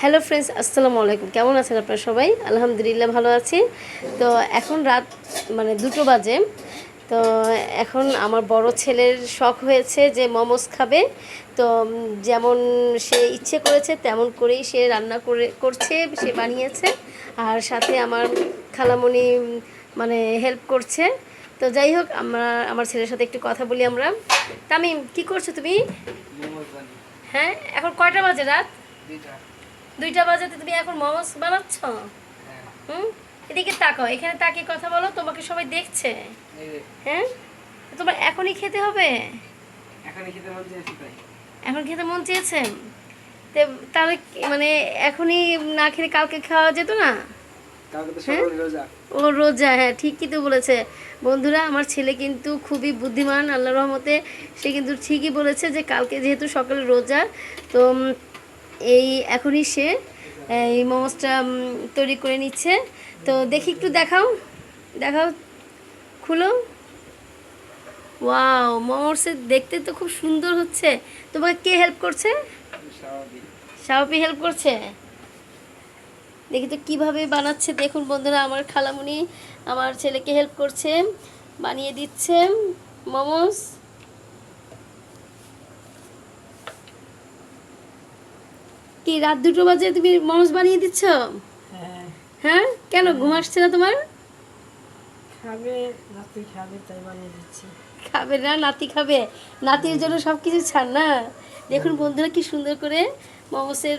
Hello friends আসসালামু আলাইকুম। কেমন আছেন আপনারা সবাই? আলহামদুলিল্লাহ ভালো আছি। তো এখন রাত মানে দুটো বাজে। তো এখন আমার বড় ছেলের শখ হয়েছে যে মোমোস খাবে। তো যেমন সে ইচ্ছে করেছে তেমন করেই সে রান্না করে করছে সে বানিয়েছে। আর সাথে আমার খালামণি মানে হেল্প করছে। তো যাই হোক আমরা আমার ছেলের সাথে একটু কথা বলি আমরা। তামিম কি করছ তুমি? হ্যাঁ এখন কয়টা বাজে রাত? দুইটা বাজাতে তুমি এখন মোমোস বানাচ্ছ? হ্যাঁ। হুম? এদিকে তাকাও এখানে তাকিয়ে কথা বলো তোমাকে সবাই দেখছে। হ্যাঁ? তোমার এখনই খেতে হবে? এখনই খেতে মন চেয়েছি তাই। এখন খেতে মন চেয়েছে? তে তাহলে মানে এখনই না খেলে কালকে খাওয়া যেত না? হ্যাঁ? ও রোজা হ্যাঁ ঠিকই তো বলেছে। বন্ধুরা আমার ছেলে কিন্তু খুবই বুদ্ধিমান আল্লাহ রহমতে সে কিন্তু ঠিকই বলেছে যে কালকে যেহেতু সকালে রোজা তো এই এখনই সে, এই মোমোসটা তৈরি করে নিচ্ছে। তো দেখি একটু দেখাও। দেখাও। খুলো। ওয়াও মোমোসের দেখতে তো খুব সুন্দর হচ্ছে। তোমাকে কে হেল্প করছে? শাওপি হেল্প করছে? দেখি তো কীভাবে বানাচ্ছে। দেখুন বন্ধুরা, আমার খালামুনি আমার ছেলেকে হেল্প করছে। বানিয়ে দিচ্ছে মোমোস। কি রাত দুটো বাজে তুমি মোমোস বানিয়ে দিচ্ছ? হ্যাঁ। হ্যাঁ? কেন ঘুম আসছে না তোমার? খাবে নাতি খাবে তাই বানিয়ে দিচ্ছি। খাবে না নাতি খাবে। নাতির জন্য সব কিছু ছাড় না। দেখুন বন্ধুরা কি সুন্দর করে মোমোসের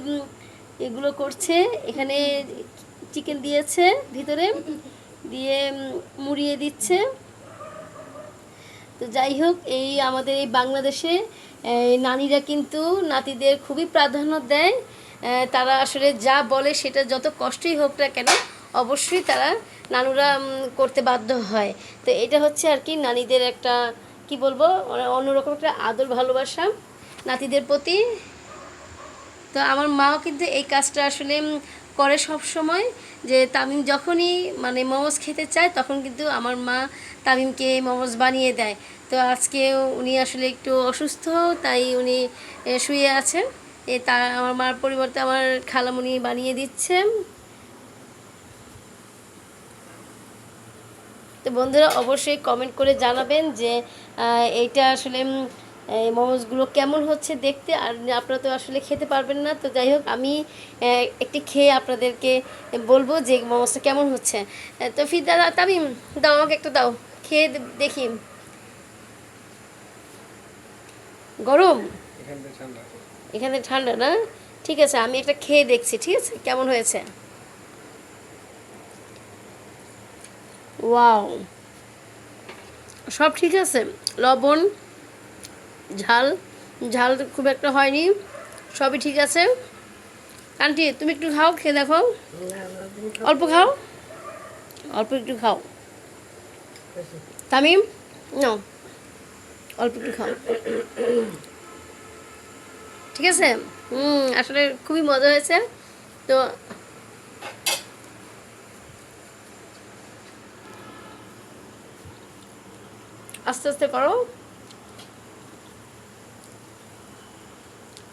এগুলো করছে। এখানে চিকেন দিয়েছে ভিতরে। দিয়ে মুড়িয়ে দিচ্ছে। তো যাই হোক, এই আমাদের এই বাংলাদেশে নারীরা কিন্তু নাতিদের খুবই প্রাধান্য দেয়। তারা আসলে যা বলে সেটা যত কষ্টই হোক না কেন, অবশ্যই তারা নানুরা করতে বাধ্য হয়। তো এটা হচ্ছে আর কি নারীদের একটা, কি বলব অন্যরকম একটা আদর ভালোবাসা নাতিদের প্রতি। তো আমার মাও কিন্তু এই কাজটা আসলে করে সব সময় যে তামিম যখনই মানে মোমোস খেতে চায়, তখন কিন্তু আমার মা তামিমকে মোমোস বানিয়ে দেয়। তো আজকে উনি আসলে একটু অসুস্থ, তাই উনি শুয়ে আছেন। এ তা আমার মার পরিবর্তে আমার খালামুনি বানিয়ে দিচ্ছে। তো বন্ধুরা, অবশ্যই কমেন্ট করে জানাবেন যে এইটা আসলে মোমোসগুলো কেমন হচ্ছে দেখতে। আর আপনারা তো আসলে খেতে পারবেন না। তো যাই হোক, আমি একটি খেয়ে আপনাদেরকে বলব যে মোমোসটা কেমন হচ্ছে। তো ফির দাদা তামিম, দাও আমাকে একটা দাও। খেয়ে দেখি। গরম? এখানে ঠান্ডা না? ঠিক আছে আমি একটা খেয়ে দেখছি ঠিক আছে? কেমন হয়েছে? ওয়াও। সব ঠিক আছে? লবণ ঝাল ঝাল খুব একটা হয়নি সবই ঠিক আছে। আন্টি তুমি একটু খাও খেয়ে দেখো। অল্প খাও। অল্প একটু খাও। তামিম? নাও। অল্প একটু খাও। ঠিক আছে? আসলে খুবই মজা হয়েছে। তো আস্তে আস্তে করো।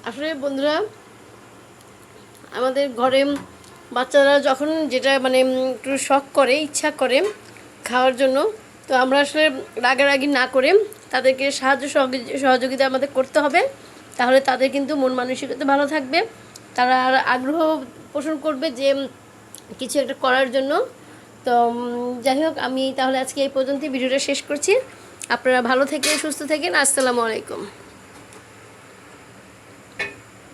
আসলে বন্ধুরা, আমাদের ঘরে বাচ্চারা যখন যেটা মানে একটু শখ করে, ইচ্ছা করে খাওয়ার জন্য, তো আমরা আসলে রাগারাগি না করে তাদেরকে সাহায্য সহযোগি- সহযোগিতা আমাদের করতে হবে। তাহলে তাদের কিন্তু মন মানসিকতা ভালো থাকবে। তারা আগ্রহ পোষণ করবে যে কিছু একটা করার জন্য। তো যাই হোক, আমি তাহলে আজকে এই পর্যন্তই ভিডিওটা শেষ করছি। আপনারা ভালো থেকে সুস্থ থাকেন। আসসালামু আলাইকুম।